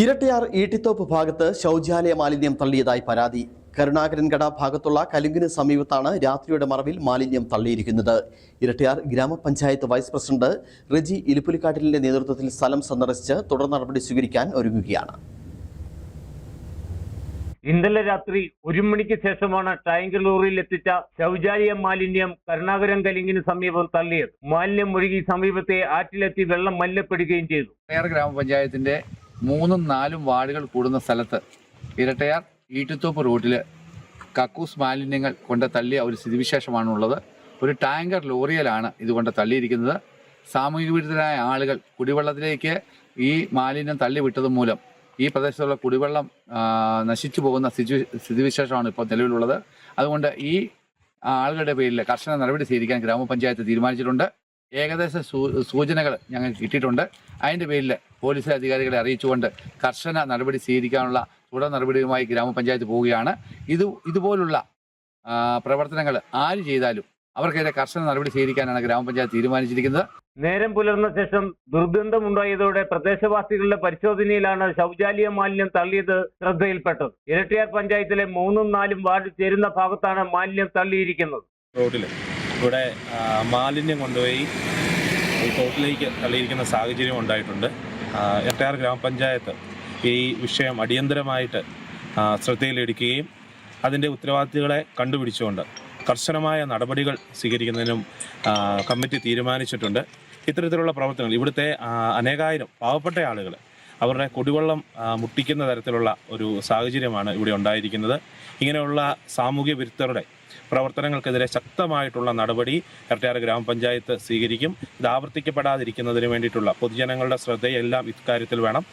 ഇരട്ടയാർ ഈട്ടിത്തോപ്പ് ഭാഗത്ത് ശൗചാലയ മാലിന്യം തള്ളിയതായി പരാതി. കരുണാകരൻകട ഭാഗത്തുള്ള കലുങ്കിന് സമീപത്താണ് രാത്രിയുടെ മറവിൽ മാലിന്യം തള്ളിയിരിക്കുന്നത്. ഇരട്ടയാർ ഗ്രാമപഞ്ചായത്ത് വൈസ് പ്രസിഡന്റ് റെജി ഇലിപ്പുലിക്കാട്ടിലിന്റെ നേതൃത്വത്തിൽ സ്ഥലം സന്ദർശിച്ച് തുടർ നടപടി സ്വീകരിക്കാൻ ഒരുങ്ങുകയാണ്. ഇന്നലെ രാത്രി ഒരു മണിക്ക് ശേഷമാണ് ടാങ്കർ ലോറിയിൽ എത്തിച്ച ശൗചാലയ മാലിന്യം കരുണാകരം കലിങ്ങിന് സമീപം തള്ളിയത്. മാലിന്യം ഒഴുകി സമീപത്തെ ആറ്റിലെത്തി വെള്ളം മല്ലപ്പെടുകയും ചെയ്തു. ഇരട്ടയാർ ഗ്രാമപഞ്ചായത്തിന്റെ മൂന്നും നാലും വാർഡുകൾ കൂടുന്ന സ്ഥലത്ത് ഇരട്ടയാർ ഈട്ടിത്തോപ്പ് റോഡിൽ കക്കൂസ് മാലിന്യങ്ങൾ കൊണ്ട് തള്ളിയ ഒരു സ്ഥിതിവിശേഷമാണ് ഉള്ളത് ഒരു ടാങ്കർ ലോറിയലാണ് ഇതുകൊണ്ട് തള്ളിയിരിക്കുന്നത്. സാമൂഹിക വിരുദ്ധരായ ആളുകൾ കുടിവെള്ളത്തിലേക്ക് ഈ മാലിന്യം തള്ളിവിട്ടത് മൂലം ഈ പ്രദേശത്തുള്ള കുടിവെള്ളം നശിച്ചു പോകുന്ന സ്ഥിതി സ്ഥിതിവിശേഷമാണ് ഇപ്പോൾ നിലവിലുള്ളത്. അതുകൊണ്ട് ഈ ആളുകളുടെ പേരിൽ കർശന നടപടി സ്വീകരിക്കാൻ ഗ്രാമപഞ്ചായത്ത് തീരുമാനിച്ചിട്ടുണ്ട്. ഏകദേശ സൂചനകൾ ഞങ്ങൾക്ക് കിട്ടിയിട്ടുണ്ട്. അതിന്റെ പേരിൽ പോലീസ് അധികാരികളെ അറിയിച്ചുകൊണ്ട് കർശന നടപടി സ്വീകരിക്കാനുള്ള തുടർ നടപടിയുമായി ഗ്രാമപഞ്ചായത്ത് പോവുകയാണ്. ഇത് ഇതുപോലുള്ള പ്രവർത്തനങ്ങൾ ആര് ചെയ്താലും അവർക്കെതിരെ കർശന നടപടി സ്വീകരിക്കാനാണ് ഗ്രാമപഞ്ചായത്ത് തീരുമാനിച്ചിരിക്കുന്നത്. നേരം പുലർന്ന ശേഷം ദുർഗന്ധമുണ്ടായതോടെ പ്രദേശവാസികളുടെ പരിശോധനയിലാണ് ശൗചാലയ മാലിന്യം തള്ളിയത് ശ്രദ്ധയിൽപ്പെട്ടത്. ഇരട്ടിയാർ പഞ്ചായത്തിലെ മൂന്നും നാലും വാർഡ് ചേരുന്ന ഭാഗത്താണ് മാലിന്യം തള്ളിയിരിക്കുന്നത്. റോഡിൽ ഇവിടെ മാലിന്യം കൊണ്ടുപോയി ഈ തോട്ടിലേക്ക് തള്ളിയിരിക്കുന്ന സാഹചര്യം ഉണ്ടായിട്ടുണ്ട്. എട്ടയാർ ഗ്രാമപഞ്ചായത്ത് ഈ വിഷയം അടിയന്തരമായിട്ട് ശ്രദ്ധയിലെടുക്കുകയും അതിന്റെ ഉത്തരവാദിത്തങ്ങളെ കണ്ടുപിടിച്ചുകൊണ്ട് കർശനമായ നടപടികൾ സ്വീകരിക്കുന്നതിനും കമ്മിറ്റി തീരുമാനിച്ചിട്ടുണ്ട്. ഇത്തരത്തിലുള്ള പ്രവർത്തനങ്ങൾ ഇവിടുത്തെ അനേകായിരം പാവപ്പെട്ട ആളുകൾ അവരുടെ കുടിവെള്ളം മുട്ടിക്കുന്ന തരത്തിലുള്ള ഒരു സാഹചര്യമാണ് ഇവിടെ ഉണ്ടായിരിക്കുന്നത്. ഇങ്ങനെയുള്ള സാമൂഹ്യ വിരുദ്ധരുടെ പ്രവർത്തനങ്ങൾക്കെതിരെ ശക്തമായിട്ടുള്ള നടപടി ഇരട്ടയാർ ഗ്രാമപഞ്ചായത്ത് സ്വീകരിക്കും. ഇത് ആവർത്തിക്കപ്പെടാതിരിക്കുന്നതിന് വേണ്ടിയിട്ടുള്ള പൊതുജനങ്ങളുടെ ശ്രദ്ധയെല്ലാം ഇക്കാര്യത്തിൽ വേണം.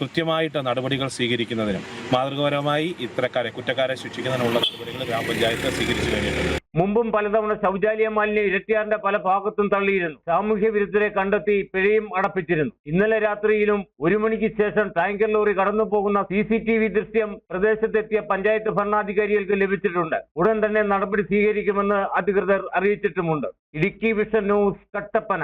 കൃത്യമായിട്ട് നടപടികൾ സ്വീകരിക്കുന്നതിനും മാതൃകപരമായി ഇത്തരക്കാരെ കുറ്റക്കാരെ ശിക്ഷിക്കുന്നതിനുള്ള നടപടികൾ ഗ്രാമപഞ്ചായത്ത് സ്വീകരിച്ചു കഴിഞ്ഞിട്ടുണ്ട്. മുമ്പും പലതവണ ശൗചാലയ മാലിന്യം ഇരട്ടിയാറിന്റെ പല ഭാഗത്തും തള്ളിയിരുന്നു. സാമൂഹ്യ വിരുദ്ധരെ കണ്ടെത്തി പിഴയും അടപ്പിച്ചിരുന്നു. ഇന്നലെ രാത്രിയിലും ഒരു മണിക്ക് ശേഷം ടാങ്കർ ലോറി കടന്നു പോകുന്ന സി ദൃശ്യം പ്രദേശത്തെത്തിയ പഞ്ചായത്ത് ഭരണാധികാരികൾക്ക് ലഭിച്ചിട്ടുണ്ട്. ഉടൻ തന്നെ നടപടി സ്വീകരിക്കുമെന്ന് അധികൃതർ അറിയിച്ചിട്ടുമുണ്ട്. Idukki vision news Kattappana.